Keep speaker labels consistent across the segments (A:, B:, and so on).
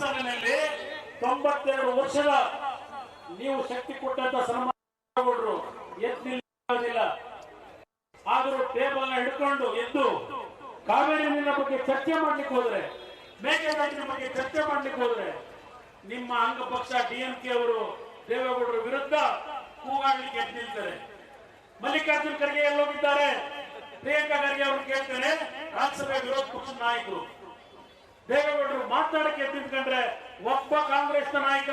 A: ರಾಜ್ಯಸಭೆಯಲ್ಲಿ ತೊಂಬತ್ತೆರಡು ವರ್ಷದ ನೀವು ಶಕ್ತಿ ಕೊಟ್ಟಂತ ಸನ್ಮಾನಗಳು ಎತ್ತಿಲ್ಲ ಆದರೂ ಟೇಬಲ್ ಹಿಡ್ಕೊಂಡು ಎದ್ದು ಕಾವೇರಿ ನೀರಿನ ಬಗ್ಗೆ ಚರ್ಚೆ ಮಾಡ್ಲಿಕ್ಕೆ ಹೋದ್ರೆ, ಮೇಕೆದಾಟಿನ ಬಗ್ಗೆ ಚರ್ಚೆ ಮಾಡ್ಲಿಕ್ಕೆ ಹೋದ್ರೆ, ನಿಮ್ಮ ಅಂಗ ಪಕ್ಷ ಡಿಎಂಕೆ ಅವರು ದೇವೇಗೌಡರ ವಿರುದ್ಧ ಕೂಗಾಡ್ಲಿಕ್ಕೆ ಎದ್ದು ನಿಲ್ತಾರೆ ಮಲ್ಲಿಕಾರ್ಜುನ್ ಖರ್ಗೆ ಎಲ್ಲೋಗಿದ್ದಾರೆ. ಪ್ರಿಯಾಂಕಾ ಖರ್ಗೆ ಅವರು ಕೇಳ್ತಾರೆ ರಾಜ್ಯಸಭೆ ವಿರೋಧ ಪಕ್ಷದ ನಾಯಕರು. ದೇವೇಗೌಡರು ಮಾತನಾಡಕ್ಕೆ ಎದ್ದಿದ್ಕೊಂಡ್ರೆ ಒಬ್ಬ ಕಾಂಗ್ರೆಸ್ ನಾಯಕ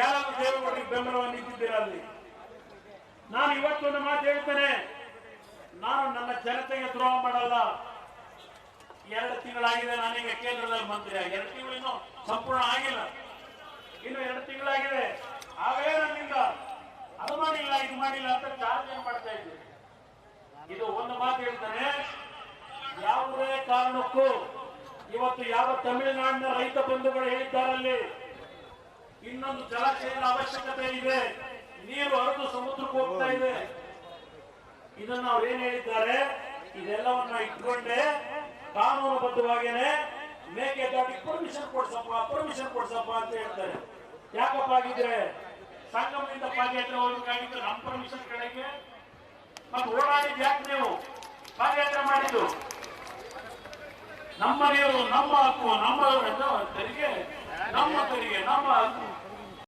A: ಯಾರಾದ್ರೂ ದೇವೇಗೌಡರಿಗೆ ಬೆಂಬಲವನ್ನು ನಿಂತಿದ್ದೀರಾ ಅಲ್ಲಿ? ನಾನು ಇವತ್ತೊಂದು ಮಾತು ಹೇಳ್ತೇನೆ. ನಾನು ನನ್ನ ಜನತೆಗೆ ದ್ರೋಹ ಮಾಡಲ್ಲ. ಎರಡು ತಿಂಗಳಾಗಿದೆ ನಾನೀಗ ಕೇಂದ್ರದಲ್ಲಿ ಮಂತ್ರಿ ಎರಡು ತಿಂಗಳು ಸಂಪೂರ್ಣ ಆಗಿಲ್ಲ. ಇನ್ನು ಎರಡು ತಿಂಗಳಾಗಿದೆ. ಆಗಲೇ ನನ್ನಿಂದ ಅದು ಮಾಡಿಲ್ಲ ಇದು ಮಾಡಿಲ್ಲ ಅಂತ ಚಾರ್ಜ್ ಮಾಡ್ತಾ ಇದ್ದೀವಿ ಇದು ಒಂದು ಮಾತು ಹೇಳ್ತಾನೆ. ಯಾವುದೇ ಕಾರಣಕ್ಕೂ ಇವತ್ತು ಯಾವ ತಮಿಳುನಾಡಿನ ರೈತ ಬಂಧುಗಳು ಹೇಳಿದ್ದಾರಲ್ಲಿ ಇನ್ನೊಂದು ಜಲಾಶಯದ ಅವಶ್ಯಕತೆ ಇದೆ. ನೀರು ಹರಿದು ಸಮುದ್ರಕ್ಕೆ ಹೋಗ್ತಾ ಇದೆ. ಇದನ್ನ ಅವ್ರು ಏನ್ ಹೇಳಿದ್ದಾರೆ? ಇದೆಲ್ಲವನ್ನ ಇಟ್ಕೊಂಡೆ ಕಾನೂನುಬದ್ಧವಾಗೇನೆ ದಾಟಿ ಪರ್ಮಿಷನ್ ಕೊಡ್ಸಪ್ಪ ಪರ್ಮಿಷನ್ ಕೊಡ್ಸಪ್ಪ ಅಂತ ಹೇಳ್ತಾರೆ. ಯಾಕಪ್ಪ ಆಗಿದ್ರೆ ಸಂಗಮದಿಂದ ಪಾದಯಾತ್ರೆ ಹೋಗ್ಬೇಕಾಗಿತ್ತು ನಮ್ಮ ಪರ್ಮಿಷನ್ ಕಡೆಗೆ. ಮತ್ತೆ ಓಡಾಡಿದ್ ಯಾಕೆ ನೀವು? ಪಾದಯಾತ್ರೆ ಮಾಡಿದ್ದು? ನಮ್ಮ ನಮ್ಮ ಹಕ್ಕು ನಮ್ಮ ತೆರಿಗೆ ನಮ್ಮ ತೆರಿಗೆ ನಮ್ಮ